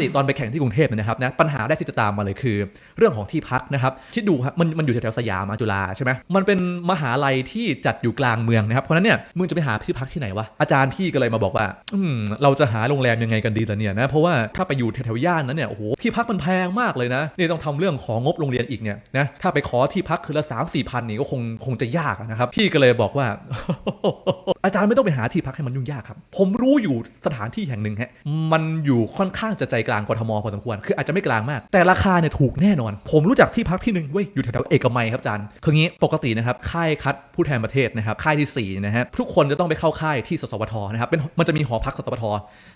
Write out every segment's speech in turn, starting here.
ติตอนไปแข่งที่กรุงเทพเนี่ยนะครับนะปัญหาแรกที่จะตามมาเลยคือ เรื่องของที่พักนะครับคิดดูครับมันมันอยู่แถวสยามมาจุฬาใช่ไหมมันเป็นมหาลัยที่จัดอยู่กลางเมืองนะครับเพราะนั้นเนี่ยมึงจะไปหาที่พักที่ไหนวะอาจารย์พี่ก็เลยมาบอกว่าอืมเราจะหาโรงแรมยังไงกันดีล่ะเนี่ยนะเพราะว่าถ้าไปอยู่แถวๆย่านนั้นเนี่ยโอ้โหที่พักมันแพงมากเลยนะนี่ต้องทำเรื่องของงบโรงเรียนอีกเนี่ยนะถ้าไปขอที่พักคืนละสามสี่พันนี่ก็คงคงจะยากนะครับพี่ก็เลยบอกว่า อาจารย์ไม่ต้องไปหาที่พักให้มันยุ่งยากครับ ผมรู้อยู่สถานที่แห่งหนึ่งฮะมันอยู่ค่อนข้างจะใจกกลางกทมพอสมควรคืออาจจะไม่กลางมาก แต่ราคาเนี่ยถูกแน่นอน ผมรู้จักที่พักที่หนึ่งเว้ยอยู่แถวๆเอกมัยครับอาจารย์คืองี้ปกตินะครับค่ายคัดผู้แทนประเทศนะครับค่ายที่สี่นะฮะทุกคนจะต้องไปเข้าค่ายที่สสวทนะครับเป็นมันจะมีหอพักสสวท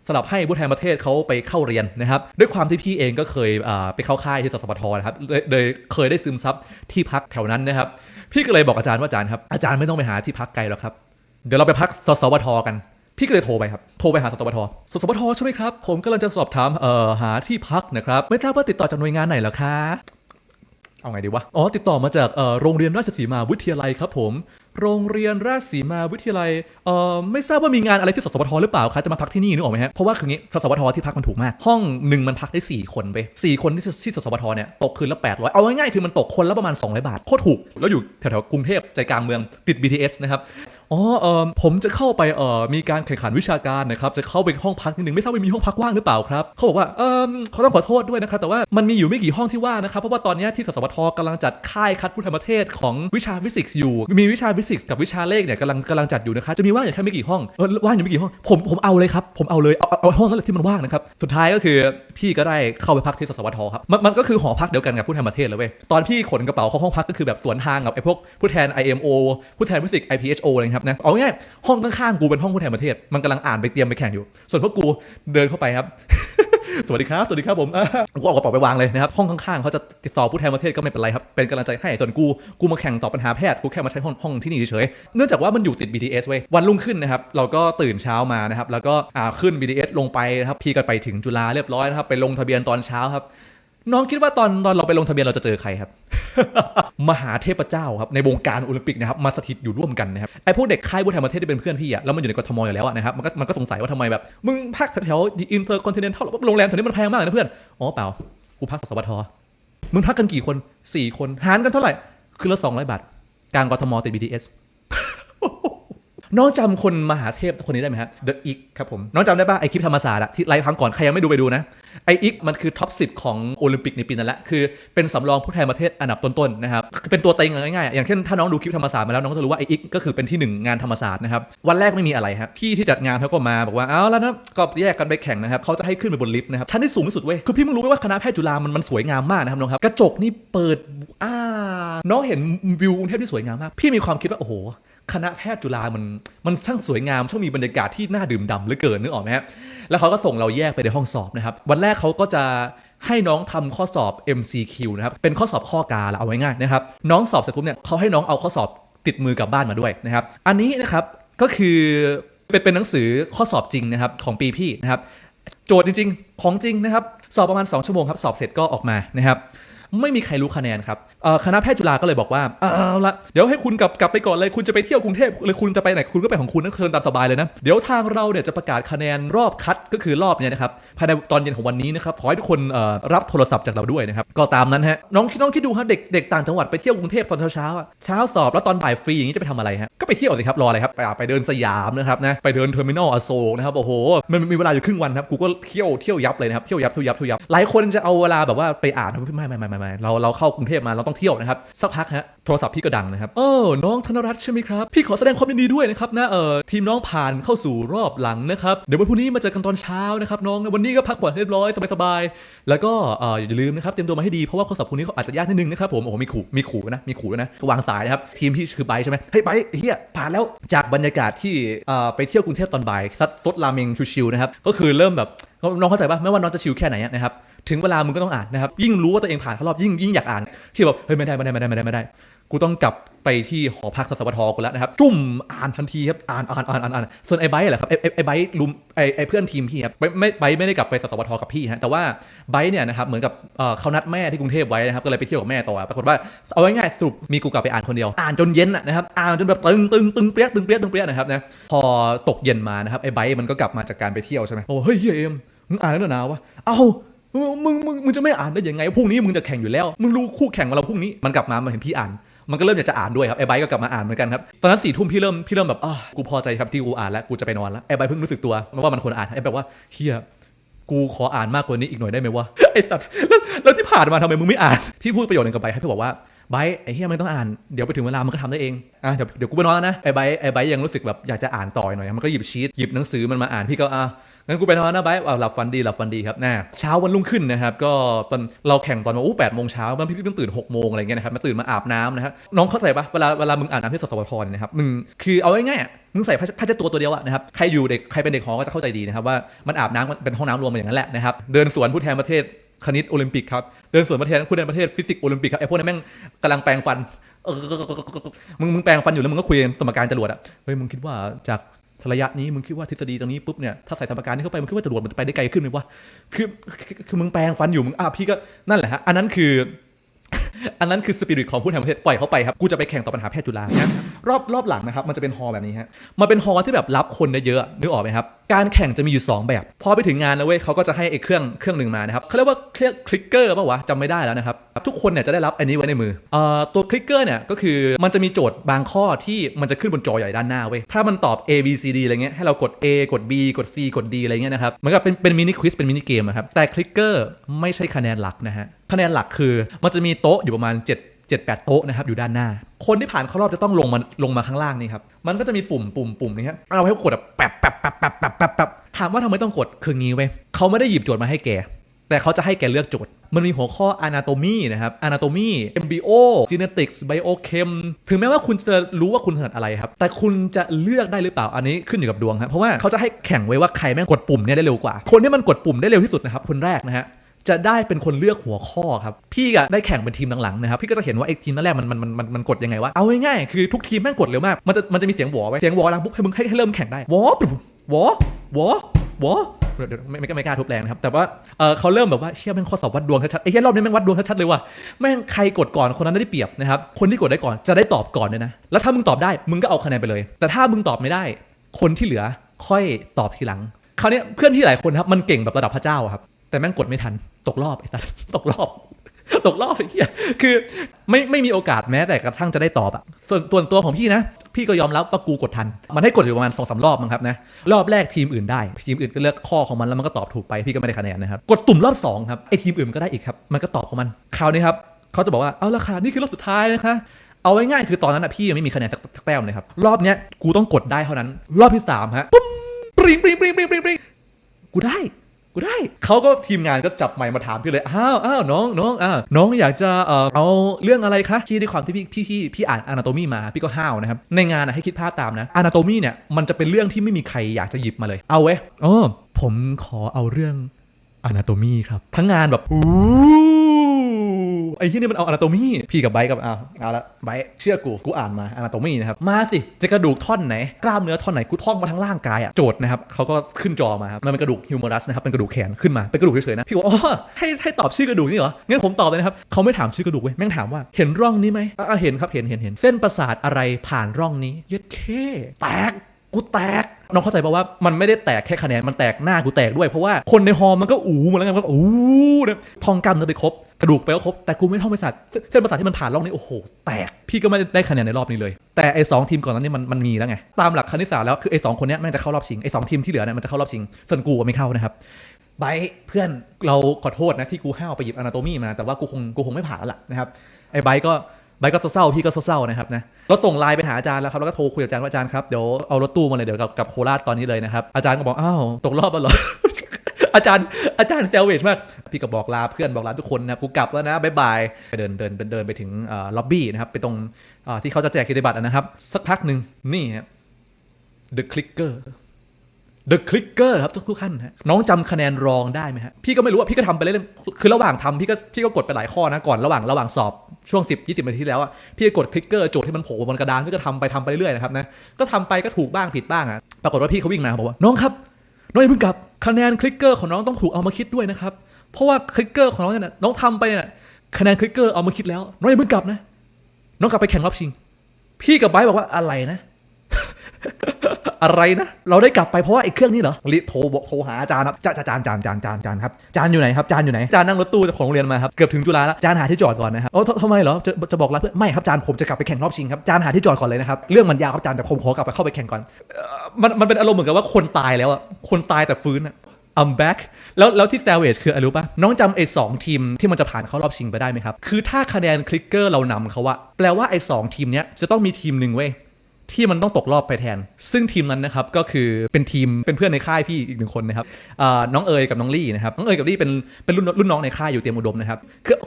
สำหรับให้ผู้แทนประเทศเขาไปเข้าเรียนนะครับด้วยความที่พี่เองก็เคยไปเข้าค่ายที่สสวทนะครับเลยเลยเคยได้ซึมซับที่พักแถวนั้นนะครับพี่ก็เลยบอกอาจารย์ว่าอาจารย์ครับอาจารย์ไม่ต้องไปหาที่พักไกลหรอกครับเดี๋ยวเราไปพักสสวทกัน พี่ก็เลยโทรไปครับ โทรไปหาสสวทสสวทใช่ไหมครับ ผมกำลังจะสอบถามเอ่อหาที่พักนะครับ ไม่ทราบว่าติดต่อจากหน่วยงานไหนเหรอคะเอาไงดีวะ อ๋อ ติดต่อมาจากเอ่อโรงเรียนราชสีมาวิทยาลัยครับผม โรงเรียนราชสีมาวิทยาลัย เอ่อ ไม่ทราบว่ามีงานอะไรที่สสวทหรือเปล่าคะ จะมาพักที่นี่นึกออกไหมฮะ เพราะว่าคืองี้ สสวทที่พักมันถูกมาก ห้องหนึ่งมันพักได้ 4 คนไป4คนที่ที่สสวทเนี่ยตกคืนละ 800 เอาง่ายๆคือมันตกคนละประมาณ 200 บาท โคตรถูก แล้วอยู่แถวๆกรุงเทพใจกลางเมืองติด BTS นะครับ อ๋อเออผมจะเข้าไปเออมีการแข่งขันวิชาการนะครับจะเข้าไปห้องพักนิดนึงไม่ทราบว่ามีห้องพักว่างหรือเปล่าครับเขาบอกว่าเออเขาต้องขอโทษด้วยนะครับแต่ว่ามันมีอยู่ไม่กี่ห้องที่ว่างนะครับเพราะว่าตอนนี้ที่สสวทกำลังจัดค่ายคัดผู้แทนประเทศของวิชาฟิสิกส์อยู่ มีวิชาฟิสิกส์กับวิชาเลขเนี่ยกำลังกำลังจัดอยู่นะครับจะมีว่างอยู่แค่ไม่กี่ห้องว่างอยู่ไม่กี่ห้องผมผมเอาเลยครับผมเอาเลยเอาเอาเอาห้องนั้นแหละที่มันว่างนะครับสุดท้ายก็คือพี่ก็ได้เข้าไปพักที่สสวทครับมันมันก็คือหอพักเดียวกันกับผู้แทนประเทศเลยเว้ยตอนพี่ขนกระเป๋าเข้าห้องพักก็คือแบบสวนทางกับไอ้พวกผู้แทน IMO ผู้แทนฟิสิกส์ IPHO อะไรครับนะเอาง่ายห้องข้างๆกูเป็นห้องผู้แทนประเทศ มันกำลังอ่านไปเตรียมไปแข่งอยู่ ส่วนพวกกูเดินเข้าไปครับ สวัสดีครับ สวัสดีครับผมกูเอากระเป๋าไปวางเลยนะครับ ห้องข้างๆเขาจะติดต่อผู้แทนประเทศก็ไม่เป็นไรครับ เป็นกำลังใจให้ ส่วนกู กูมาแข่งต่อปัญหาแพทย์ กูแค่มาใช้ห้องห้องที่นี่เฉยๆเนื่องจากว่ามันอยู่ติด BTS เว้ย วันรุ่งขึ้นนะครับ เราก็ตื่นเช้ามานะครับ แล้วก็อ่าขึ้น BTS ลงไปนะครับ พี่ก็ไปถึงจุฬาเรียบร้อยนะครับ ไปลงทะเบียนตอนเช้าครับ น้องคิดว่าตอนตอนเราไปลงทะเบียนเราจะเจอใครครับ มหาเทพเจ้าครับในวงการโอลิมปิกนะครับมาสถิตอยู่ร่วมกันนะครับไอพวกเด็กค่ายผู้แทนประเทศที่เป็นเพื่อนพี่อะแล้วมันอยู่ในกทมอยู่แล้วนะครับมันก็มันก็สงสัยว่าทำไมแบบ มึงพักแถวอินเตอร์คอนติเนนทัลโรงแรมแถวนี้มันแพงมากเลยนะเพื่อนอ๋อเปล่ากูพักสวทมึงพักกันกี่คนสี่คนหารกันเท่าไหร่คือละสองร้อยบาทกลางกทมติด BTS น้องจำคนมหาเทพคนนี้ได้ไหมฮะ The Ick ครับผม น้องจำได้ป่ะไอคลิปธรรมศาสตร์อะที่ไลฟ์ครั้งก่อน ใครยังไม่ดูไปดูนะ ไออิกมันคือท็อป10ของโอลิมปิกในปีนั้นแหละ คือเป็นสำรองผู้แทนประเทศอันดับต้นๆนะครับเป็นตัวเต็งง่ายๆ อย่างเช่นถ้าน้องดูคลิปธรรมศาสตร์มาแล้วน้องก็จะรู้ว่าไออิกก็คือเป็นที่หนึ่งงานธรรมศาสตร์นะครับวันแรกไม่มีอะไรครับพี่ที่จัดงานเขาก็มาบอกว่าเอาแล้วนะก็แยกกันไปแข่งนะครับเขาจะให้ขึ้นไปบนลิฟต์นะครับชั้นที่สูงที่สุดเว้ยคือพี่มึงรู้ไหมว่าคณะแพทย์จุฬามันมันสวยงามมากนะครับน้องครับกระจกนี่เปิดอ่าน้องเห็นวิวกรุงเทพที่สวยงามมากพี่มีความคิดว่าโอ้โห คณะแพทย์จุฬามันมันช่างสวยงามช่างมีบรรยากาศที่น่าดื่มด่ำเหลือเกินนึกออกไหมฮะแล้วเขาก็ส่งเราแยกไปในห้องสอบนะครับ วันแรกเขาก็จะให้น้องทำข้อสอบ MCQ นะครับ เป็นข้อสอบข้อกาละเอาไว้ง่ายนะครับ น้องสอบเสร็จปุ๊บเนี่ยเขาให้น้องเอาข้อสอบติดมือกลับบ้านมาด้วยนะครับ อันนี้นะครับก็คือเป็นเป็นหนังสือข้อสอบจริงนะครับของปีพี่นะครับ โจทย์จริง ๆ ของจริงนะครับ สอบประมาณ 2 ชั่วโมงครับ สอบเสร็จก็ออกมานะครับ ไม่มีใครรู้คะแนนครับ คณะแพทย์จุฬาก็เลยบอกว่าเอาละเดี๋ยวให้คุณกลับกลับไปก่อนเลยคุณจะไปเที่ยวกรุงเทพเลยคุณจะไปไหนคุณก็ไปของคุณนั่นเชิญตามสบายเลยนะเดี๋ยวทางเราเนี่ยจะประกาศคะแนนรอบคัดก็คือรอบเนี่ยนะครับภายในตอนเย็นของวันนี้นะครับขอให้ทุกคนรับโทรศัพท์จากเราด้วยนะครับก็ตามนั้นฮะน้องน้องคิดดูครับเด็กเด็กต่างจังหวัดไปเที่ยวกรุงเทพตอนเช้าๆอะเช้าสอบแล้วตอนบ่ายฟรีอย่างนี้จะไปทำอะไรฮะก็ไปเที่ยวสิครับรออะไรครับไปไปเดินสยามนะครับนะไปเดินเทอร์มินอลอโศกนะครับโอ้โหมันมีเวลาอยู่ครึ่งวันครับกูก็เที่ยวเที่ยวยับเลยนะครับเที่ยวยับเที่ยวยับเที่ยวยับหลายคนจะเอาเวลาแบบว่าไปอ่านไม่ไม่ไม่ไม่เราเราเข้ากรุงเทพมาเราต้องเที่ยวนะครับสักพักฮะโทรศัพท์พี่ก็ดังนะครับเออน้องธนรัตน์ใช่ไหมครับ พี่ขอแสดงความยินดีด้วยนะครับนะเออทีมน้องผ่านเข้าสู่รอบหลังนะครับเดี๋ยววันพรุ่งนี้มาเจอกันตอนเช้านะครับน้องวันนี้ก็พักผ่อนเรียบร้อยสบายๆแล้วก็เอออย่าลืมนะครับเตรียมตัวมาให้ดีเพราะว่าข้อสอบพรุ่งนี้เขาอาจจะยากนิดนึงนะครับผมโอ้โหมีขู่มีขู่นะมีขู่นะวางสายนะครับทีมพี่คือไบใช่ไหมเฮ้ยไบเฮียผ่านแล้วจากบรรยากาศที่เออไปเที่ยวกรุงเทพตอนบ่ายซัดซดราเมงชิวๆนะครับก็คือเริ่มแบบน้องเข้าใจป่ะไม่ว่าน้องจะชิวแค่ไหนนะครับ ถึงเวลามึงก็ต้องอ่านนะครับ ยิ่งรู้ว่าตัวเองผ่านเข้ารอบยิ่งยิ่งอยากอ่าน ที่แบบเฮ้ยไม่ได้ไม่ได้ไม่ได้ไม่ได้ไม่ได้ กูต้องกลับไปที่หอพักสสวทกูแล้วนะครับ จุ่มอ่านทันทีครับ อ่านอ่านอ่านอ่านอ่านส่วนไอ้ไบร์แหละครับ ไอ้ไอ้ไบร์ลุมไอ้ไอ้เพื่อนทีมพี่ครับไม่ไม่ไบร์ไม่ได้กลับไปสสวทกับพี่ฮะ แต่ว่าไบร์เนี่ยนะครับ เหมือนกับเขานัดแม่ที่กรุงเทพไว้นะครับ ก็เลยไปเที่ยวกับแม่ต่อ ปรากฏว่าเอาง่ายๆสรุปมีกูกลับไปอ่านคนเดียว อ่านจนเย็นนะครับ อ่านจนแบบตึงตึงตึงเปี้ยตึงเปี้ยตึงเปี้ยนะครับนะ พอตกเย็นมานะครับ ไอ้ไบร์ทมันก็กลับมาจากการไปเที่ยวใช่ไหมโอ้เฮ้ยเอ็มมึงอ่านแล้วเหรอวะ เอ้า มึงมึงมึงจะไม่อ่านได้ยังไงพรุ่งนี้มึงจะแข่งอยู่แล้ว มึงรู้คู่แข่งของเราพรุ่งนี้มันกลับมามันเห็นพี่อ่าน มันก็เริ่มอยากจะอ่านด้วยครับไอ้ไบร์ก็กลับมาอ่านเหมือนกันครับตอนนั้นสี่ทุ่มพี่เริ่มพี่เริ่มแบบอะกูพอใจครับที่กูอ่านแล้วกูจะไปนอนแล้วไอ้ไบร์เพิ่งรู้สึกตัวว่ามันควรอ่านไอ้แบบว่าเฮียกูขออ่านมากกว่านี้อีกหน่อยได้ไหมวะไอ้สัตว์แล้วแล้วที่ผ่านมาทำไมมึงไม่อ่านพี่พูดประโยชน์หนึ่งกับไบให้พี่บอกว่า ไบไอ้เฮียไม่ต้องอ่านเดี๋ยวไปถึงเวลามันก็ทำได้เองอะเดี๋ยวเดี๋ยวกูไปนอนแล้วนะไอ้ไบไอ้ไบยังรู้สึกแบบอยากจะอ่านต่อหน่อยมันก็หยิบชีตหยิบหนังสือมันมาอ่านพี่ก็อะงั้นกูไปนอนนะไบอะหลับฝันดีหลับฝันดีครับน่าเช้าวันรุ่งขึ้นนะครับก็ตอนเราแข่งตอนมาอู้แปดโมงเช้ามันพี่ต้องตื่นหกโมงอะไรเงี้ยนะครับมาตื่นมาอาบน้ำนะครับน้องเข้าใจปะเวลาเวลามึงอาบน้ำที่สสวทเนี่ยนะครับมึงคือเอาง่ายๆมึงใส่ผ้าผ้าเช็ดตัวตัวเดียวอะนะครับใครอยู่เด็กใครเป็นเด็กหอก็จะเข้าใจดีนะครับว่ามันอาบน้ำมันเป็นห้องน้ำรวมมาอย่างนั้นแหละนะครับเดินสวนผู้แทนประเทศ คณิตโอลิมปิกครับ เดินสวนประเทศคุณเดินประเทศฟิสิกส์โอลิมปิกครับไอ้พวกนั้นแม่งกำลังแปลงฟันเออมึงมึงแปลงฟันอยู่แล้วมึงก็คุยสมการจรวดอะเฮ้ยมึงคิดว่าจากระยะนี้มึงคิดว่าทฤษฎีตรงนี้ปุ๊บเนี่ยถ้าใส่สมการนี้เข้าไปมึงคิดว่าจรวดมันจะไปได้ไกลขึ้นไหมวะคือคือมึงแปลงฟันอยู่มึงอะพี่ก็นั่นแหละฮะอันนั้นคือ อันนั้นคือสปิริตของผู้แทนประเทศปล่อยเขาไปครับกูจะไปแข่งต่อปัญหาแพทย์จุฬานะรอบรอบหลังนะครับมันจะเป็นฮอร์แบบนี้ฮะมันเป็นฮอร์ที่แบบรับคนได้เยอะนึกออกไหมครับการแข่งจะมีอยู่ 2 แบบ พอไปถึงงานนะเว้ยเขาก็จะให้ไอ้เครื่องเครื่องหนึ่งมานะครับเขาเรียกว่าเครื่องคลิกเกอร์ป่าวะจำไม่ได้แล้วนะครับทุกคนเนี่ยจะได้รับอันนี้ไว้ในมือเอ่อตัวคลิกเกอร์เนี่ยก็คือมันจะมีโจทย์บางข้อที่มันจะขึ้นบนจอใหญ่ด้านหน้าเว้ยถ้ามันตอบ A B C D อะไรเงี้ยให้เรากด A กด B กด C กด D อะไรเงี้ยนะครับเหมันก็เป็นเป็นมินิควิสเป็นมินิเกมครับแต่คลิกเกอร์ไม่ใช่คะแนนหลักนะฮะคะแนนหลักคือมันจะมีโต๊ะอยู่ประมาณ 7 7 8 โต๊ะนะครับอยู่ด้านหน้า คนที่ผ่านเข้ารอบจะต้องลงมาลงมาข้างล่างนี่ครับมันก็จะมีปุ่มปุ่มปุ่มนี้ครับเอาไว้กดแบบแป๊บแป๊บแป๊บแป๊บแป๊บแป๊บแป๊บถามว่าทำไมต้องกดคืองี้เว้ยเขาไม่ได้หยิบโจทย์มาให้แกแต่เขาจะให้แกเลือกโจทย์ มันมีหัวข้อ anatomy นะครับ anatomy MBO genetics biochem ถึงแม้ว่าคุณจะรู้ว่าคุณถนัดอะไรครับ แต่คุณจะเลือกได้หรือเปล่า อันนี้ขึ้นอยู่กับดวงครับ เพราะว่าเขาจะให้แข่งไว้ว่าใครแม่งกดปุ่มเนี่ยได้เร็วกว่า คนที่มันกดปุ่มได้เร็วที่สุดนะครับ คนแรกนะฮะ จะได้เป็นคนเลือกหัวข้อครับ พี่อะได้แข่งเป็นทีมหลังๆนะครับ พี่ก็จะเห็นว่าไอ้ทีมนั่นแรกมันมันมันมันมันกดยังไงวะ เอาง่ายๆคือทุกทีมแม่งกดเร็วมาก มันจะมันจะมีเสียงหวอไว้ เสียงหวอดังปุ๊บให้มึงให้ให้เริ่มแข่งได้ หวอปุ๊บหวอหวอหวอเดี๋ยวเดี๋ยวไม่ไม่ไม่กล้าทุบแรงนะครับ แต่ว่าเออเขาเริ่มแบบว่าเชื่อแม่งข้อสอบวัดดวงชัดๆไอ้เหี้ยรอบนี้แม่งวัดดวงชัดๆเลยว่ะแม่งใครกดก่อนคนนั้นได้เปรียบนะครับคนที่กดได้ก่อนจะได้ตอบก่อนเลยนะแล้วถ้ามึงตอบได้มึงก็เอาคะแนนไปเลย แต่ถ้ามึงตอบไม่ได้ คนที่เหลือค่อยตอบทีหลังคราวนี้เพื่อนที่หลายคนครับมันเก่งแบบระดับพระเจ้าครับ แต่แม่งกดไม่ทัน ตกรอบไอ้สัสตกรอบตกรอบไอ้เหี้ยคือไม่ไม่มีโอกาสแม้แต่กระทั่งจะได้ตอบอะส่วนส่วตัวของพี่นะ พี่ก็ยอมรับว่ากูกดทัน มันให้กดอยู่ประมาณสองสามรอบมั้งครับนะ รอบแรกทีมอื่นได้ ทีมอื่นก็เลือกข้อของมันแล้วมันก็ตอบถูกไป พี่ก็ไม่ได้คะแนนนะครับ กดตุ่มรอบสองครับ ไอทีมอื่นก็ได้อีกครับ มันก็ตอบของมัน คราวนี้ครับเขาจะบอกว่า เอาละค่ะนี่คือรอบสุดท้ายนะคะ เอาไว้ง่ายคือตอนนั้นอะพี่ยังไม่มีคะแนนสักสักแต้มเลยครับ รอบเนี้ยกูต้องกดได้เท่านั้น รอบที่สามฮะปุ๊บปริงปริงปริงปริงปริงปริงกูได้ กูได้เขาก็ทีมงานก็จับไมค์มาถามพี่เลยอ้าวอ้าวน้องน้องอ้าวน้องอยากจะเอ่อเอาเรื่องอะไรคะที่ด้วยความที่พี่พี่พี่พี่อ่านอนาโตมีมาพี่ก็ห้าวนะครับในงานนะให้คิดภาพตามนะอนาโตมีเนี่ยมันจะเป็นเรื่องที่ไม่มีใครอยากจะหยิบมาเลยเอาเว้ยอ๋อผมขอเอาเรื่องอนาโตมีครับ ทั้งงานแบบอู้ อ้ที่นี่มันเอา anatomy พี่กับไบร์ทกับอ้าวเอาละไบร์ทเชื่อกูกูอ่านมา anatomy นะครับมาสิจะกระดูกท่อนไหนกล้ามเนื้อท่อนไหนกูท่องมาทั้งร่างกายอะโจทย์นะครับเขาก็ขึ้นจอมาครับมันเป็นกระดูกฮิวมอรัสนะครับเป็นกระดูกแขนขึ้นมาเป็นกระดูกเฉยๆนะพี่บอกอ๋อให้ให้ตอบชื่อกระดูกนี่เหรองั้นผมตอบเลยนะครับเขาไม่ถามชื่อกระดูกเว้ยแม่งถามว่าเห็นร่องนี้ไหมอะเห็นครับเห็นเห็นเห็นเส้นประสาทอะไรผ่านร่องนี้เย็ดเคแตกกูแตกน้องเข้าใจป่าว่ามันไม่ได้แตกแค่คะแนนมันแตกหน้ากูแตกด้วยเพราะว่าคนในฮอลล์มันก็อู้หมาแล้วไงมันก็อู้เนี่ยทองกำเนื้อไปครบ กระดูกไปก็ครบแต่กูไม่ท่องประสาทเส้นประสาทที่มันผ่านร่องนี้โอ้โหแตกพี่ก็ไม่ได้คะแนนในรอบนี้เลย แต่ไอ้สองทีมก่อนนั้นนี่มันมันมีแล้วไงตามหลักคณิตศาสตร์แล้วคือไอ้สองคนนี้แม่งจะเข้ารอบชิงไอ้สองทีมที่เหลือเนี่ยมันจะเข้ารอบชิงส่วนกูไม่เข้านะครับไบเพื่อนเราขอโทษนะที่กูห้าวไปหยิบอนาโตมีมาแต่ว่ากูคงกูคงไม่ผ่านแล้วล่ะนะครับไอ้ไบก็ไบก็เศร้าพี่ก็เศร้านะครับนะเราส่งไลน์ไปหาอาจารย์แล้วครับแล้วก็โทรคุยกับอาจารย์ว่าอาจารย์ครับเดี๋ยวเอารถตู้มาเลยเดี๋ยวกับกับโคราชตอนนี้เลยนะครับอาจารย์ก็บอกอ้าวตกรอบแล้วเหรอ อาจารย์อาจารย์เซลเวชมาก พี่ก็บอกลาเพื่อนบอกลาทุกคนนะครับกูกลับแล้วนะบายบายเดินเดินเดินไปถึงล็อบบี้นะครับ ไปตรงที่เขาจะแจกกิจบัตรนะครับ สักพักหนึ่งนี่ครับ The Clicker The Clicker ครับทุกทุกท่านฮะน้องจำคะแนนรองได้ไหมฮะพี่ก็ไม่รู้ว่าพี่ก็ทำไปเรื่อยๆคือระหว่างทำพี่ก็พี่ก็กดไปหลายข้อนะก่อนระหว่างระหว่างสอบช่วง 10 20นาทีแล้วอะพี่ก็กดคลิกเกอร์โจทย์ที่มันโผล่บนกระดานพี่ก็ทำไปทำไปเรื่อยๆนะครับนะก็ทำไปก็ถูกบ้างผิดบ้างอะปรากฏว่าพี่เขาวิ่งมาบอกว่าน้องครับ น้องอย่าเพิ่งกลับคะแนนคลิกเกอร์ของน้องต้องถูกเอามาคิดด้วยนะครับ เพราะว่าคลิกเกอร์ของน้องเนี่ยน้องทำไปเนี่ยคะแนนคลิกเกอร์เอามาคิดแล้ว น้องอย่าเพิ่งกลับนะ น้องกลับไปแข่งรอบชิง พี่กับไบร์บอกว่าอะไรนะ อะไรนะเราได้กลับไปเพราะว่าไอ้เครื่องนี้เหรอรีบโทรบอกโทรหาอาจารย์ครับอาจารย์อาจารย์อาจารย์อาจารย์อาจารย์ครับอาจารย์อยู่ไหนครับอาจารย์อยู่ไหนอาจารย์นั่งรถตู้จากของโรงเรียนมาครับเกือบถึงจุฬาแล้วอาจารย์หาที่จอดก่อนนะครับโอ้ทำไมเหรอจะจะบอกลาเพื่อนไม่ครับอาจารย์ผมจะกลับไปแข่งรอบชิงครับอาจารย์หาที่จอดก่อนเลยนะครับเรื่องมันยาวครับอาจารย์แต่ผมขอกลับไปเข้าไปแข่งก่อนมันมันเป็นอารมณ์เหมือนกับว่าคนตายแล้วอะคนตายแต่ฟื้นอะ I'm back แล้วแล้วที่ Savage คืออะไรรู้ป่ะ น้องจำไอ้สองทีมที่มันจะผ่านเข้ารอบชิงไปได้ไหมครับ คือถ้าคะแนนคลิกเกอร์เรานำเขาอะแปลว่าไอ้สองทีมเนี้ยจะต้องมีทีมหนึ่งเว้ย ที่มันต้องตกรอบไปแทน ซึ่งทีมนั้นนะครับก็คือเป็นทีมเป็นเพื่อนในค่ายพี่อีกหนึ่งคนนะครับน้องเอ๋ยกับน้องลี่นะครับน้องเอ๋ยกับลี่เป็นเป็นรุ่นรุ่นน้องในค่ายอยู่เตรียมอุดมนะครับ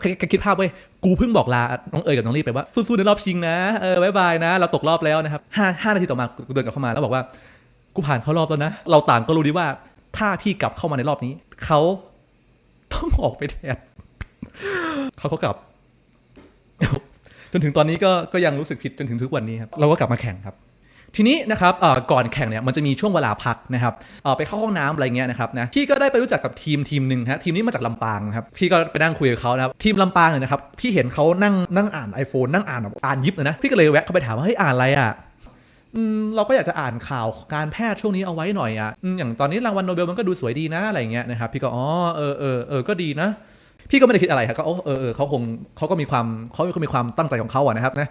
คือคิดภาพเว้ยกูเพิ่งบอกลาน้องเอ๋ยกับน้องลี่ไปว่าสู้ๆในรอบชิงนะเออบายบายนะ เราตกรอบแล้วนะครับห้าห้านาทีต่อมากูเดินกลับเข้ามาแล้วบอกว่ากูผ่านเข้ารอบแล้วนะ เราต่างก็รู้ดีว่าถ้าพี่กลับเข้ามาในรอบนี้เขาต้องออกไปแทนเขาก็กลับ จนถึงตอนนี้ก็ก็ยังรู้สึกผิดจนถึงทุกวันนี้ครับเราก็กลับมาแข่งครับ ทีนี้นะครับก่อนแข่งเนี่ยมันจะมีช่วงเวลาพักนะครับไปเข้าห้องน้ำอะไรเงี้ยนะครับนะพี่ก็ได้ไปรู้จักกับทีมทีมหนึ่งฮะทีมนี้มาจากลำปางนะครับพี่ก็ไปนั่งคุยกับเขานะครับทีมลำปางเนี่ยนะครับพี่เห็นเขานั่งนั่งอ่าน iPhone นั่งอ่านแบบอ่านยิบเลยนะพี่ก็เลยแวะเข้าไปถามว่าเฮ้ยอ่านอะไรอะเราก็อยากจะอ่านข่าวการแพทย์ช่วงนี้เอาไว้หน่อยอะอย่างตอนนี้รางวัลโนเบลมันก็ดูสวยดีนะอะไรเงี้ยนะครับพี่ก็อ๋อเออเออเออก็ดีนะ พี่ก็ไม่ได้คิดอะไรครับก็เออเออเขาคงเขาก็มีความเขาก็มีความตั้งใจของเขาอะนะครับนะ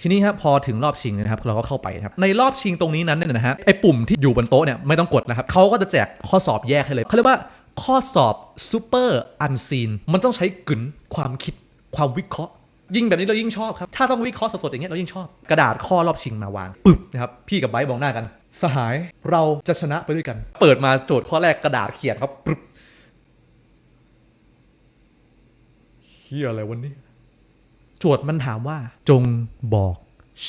ทีนี้ครับพอถึงรอบชิงนะครับเราก็เข้าไปครับในรอบชิงตรงนี้นั้นเนี่ยนะฮะไอ้ปุ่มที่อยู่บนโต๊ะเนี่ยไม่ต้องกดนะครับเขาก็จะแจกข้อสอบแยกให้เลยเขาเรียกว่าข้อสอบซูเปอร์อันซีนมันต้องใช้กึ๋นความคิดความวิเคราะห์ ยิ่งแบบนี้เรายิ่งชอบครับ ถ้าต้องวิเคราะห์สดๆอย่างเงี้ยเรายิ่งชอบ กระดาษข้อรอบชิงมาวางปึ๊บนะครับพี่กับไบร์มองหน้ากัน สหายเราจะชนะไปด้วยกัน เปิดมาโจทย์ข้อแรกกระดาษเขียนครับปึ๊บ เฮียอะไรวันนี้ โจทย์มันถามว่า จงบอก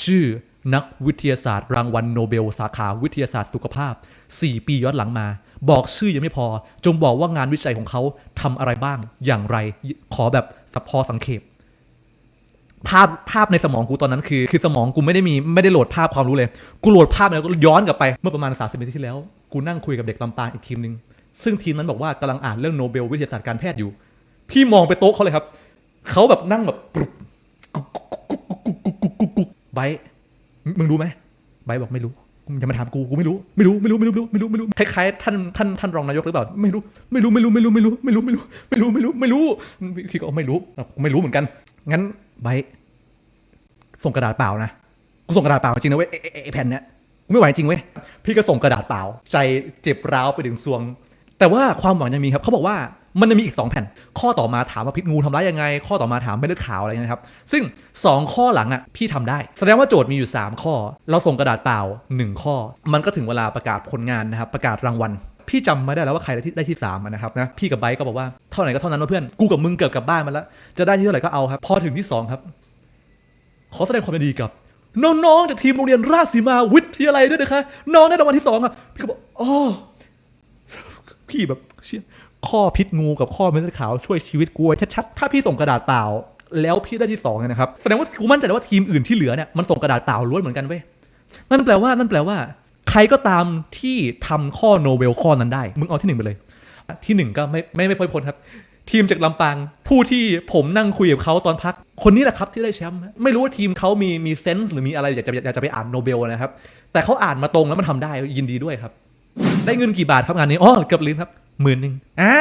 ชื่อนักวิทยาศาสตร์ รางวัลโนเบล สาขาวิทยาศาสตร์สุขภาพ 4 ปีย้อนหลังมา บอกชื่อยังไม่พอ จงบอกว่างานวิจัยของเขาทำอะไรบ้างอย่างไร ขอแบบพอสังเขปภาพภาพในสมองกูตอนนั้นคือ คือสมองกูไม่ได้มีไม่ได้โหลดภาพความรู้เลย กูโหลดภาพแล้วก็ย้อนกลับไปเมื่อประมาณ30นาทีที่แล้ว กูนั่งคุยกับเด็กลำปางอีกทีมหนึ่งซึ่งทีมนั้นบอกว่ากำลังอ่านเรื่องโนเบลวิทยาศาสตร์การแพทย์อยู่ พี่มองไปโต๊ะเขาเลยครับ เขาแบบนั่งแบบปรุบกรุบกกุ๊กกุ๊กกุ๊กกุ๊กกุ๊กกุ๊กไบร์ทมึงรู้ไหมไบร์ทบอกไม่รู้มึงอย่ามาถามกูกูไม่รู้ไม่รู้ไม่รู้ไม่รู้ไม่รู้ไม่รู้คล้ายๆท่านท่านท่านรองนายกหรือเปล่าไม่รู้ไม่รู้ไม่รู้ไม่รู้ไม่รู้ไม่รู้ไม่รู้ไม่รู้ไม่รู้ไม่รู้พี่ก็ไม่รู้ไม่รู้เหมือนกัน งั้นไบร์ทส่งกระดาษเปล่านะกูส่งกระดาษเปล่าจริงนะเว้ยไอ้ไอ้ไอ้แผ่นเนี้ยกูไม่ไหวจริงเว้ยพี่ก็ส่งกระดาษเปล่า ใจเจ็บร้าวไปถึงซวง แต่ว่าความหวังยังมีครับเขาบอกว่า มันจะมีอีก 2 แผ่น ข้อต่อมาถามว่าพิษงูทำร้ายยังไง ข้อต่อมาถามไม่เลือดขาวอะไรเงี้ยครับ ซึ่ง 2 ข้อหลังอะพี่ทำได้ แสดงว่าโจทย์มีอยู่ 3 ข้อ เราส่งกระดาษเปล่า 1 ข้อ มันก็ถึงเวลาประกาศผลงานนะครับประกาศรางวัลพี่จำไม่ได้แล้วว่าใครได้ที่ได้ที่สามนะครับนะพี่กับไบร์ก็บอกว่าเท่าไหร่ก็เท่านั้นนะเพื่อนกูกับมึงเกือบกลับบ้านมาแล้ว จะได้ที่เท่าไหร่ก็เอาครับ พอถึงที่สองครับ ขอแสดงความยินดีกับ น้องๆจากทีมโรงเรียนราชสีมาวิทยาลัยด้วยนะคะน้องได้รางวัลที่สองอะพี่ก็บอกอ๋อพี่แบบเชี่ย ข้อพิษงูกับข้อเม็ดเลือดขาวช่วยชีวิตกูไว้ชัดๆถ้าพี่ส่งกระดาษเปล่า แล้วพี่ได้ที่สองเนี่ยนะครับแสดงว่ากูมั่นใจเลยว่าทีมอื่นที่เหลือเนี่ยมันส่งกระดาษเปล่าล้วนเหมือนกันเว้ยนั่นแปลว่านั่นแปลว่า ใครก็ตามที่ทำข้อโนเบลข้อนั้นได้ มึงเอาที่หนึ่งไปเลย ที่หนึ่งก็ไม่ไม่ไม่พ้นพ้นครับทีมจากลำปาง ผู้ที่ผมนั่งคุยกับเขาตอนพัก คนนี้แหละครับที่ได้แชมป์ไม่รู้ว่าทีมเขามีมีเซนส์หรือมีอะไรอยากจะอยากจะไปอ่านโนเบลนะครับ แต่เขาอ่านมาตรงแล้วมันทำได้ยินดีด้วยครับ ได้เงินกี่บาทครับงานนี้อ๋อเกือบลืมครับหมื่นหนึ่งอ่า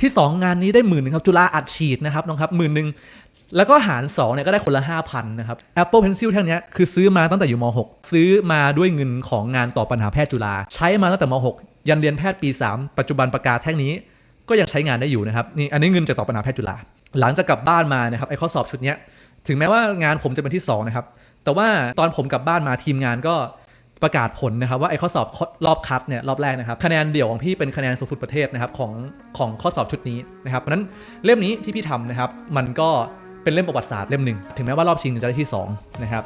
ที่สองงานนี้ได้หมื่นหนึ่งครับ จุฬาอัดฉีดนะครับน้องครับหมื่นหนึ่งแล้วก็หาร2เนี่ยก็ได้คนละ 5,000 นะครับ Apple Pencil แท่งนี้คือซื้อมาตั้งแต่อยู่ม .6 ซื้อมาด้วยเงินของงานต่อปัญหาแพทย์จุฬาใช้มาตั้งแต่ม .6 ยันเรียนแพทย์ปี 3 ปัจจุบันประกาศแท่งนี้ ก็ยังใช้งานได้อยู่นะครับนี่อันนี้เงินจากต่อปัญหาแพทย์จุฬาหลังจากกลับบ้านมานะครับไอ้ข้อสอบชุดนี้ถึงแม้ว่างานผมจะเป็นที่สองนะครับแต่ว่าตอนผมกลับบ้านมาทีมงานก็ ประกาศผลนะครับว่าไอ้ข้อสอบรอบคัดเนี่ยรอบแรกนะครับคะแนนเดี่ยวของพี่เป็นคะแนนสูงสุดประเทศนะครับของของข้อสอบชุดนี้นะครับเพราะฉะนั้นเล่มนี้ที่พี่ทำนะครับมันก็เป็นเล่มประวัติศาสตร์เล่มหนึ่งถึงแม้ว่ารอบชิงจะได้ที่สองนะครับ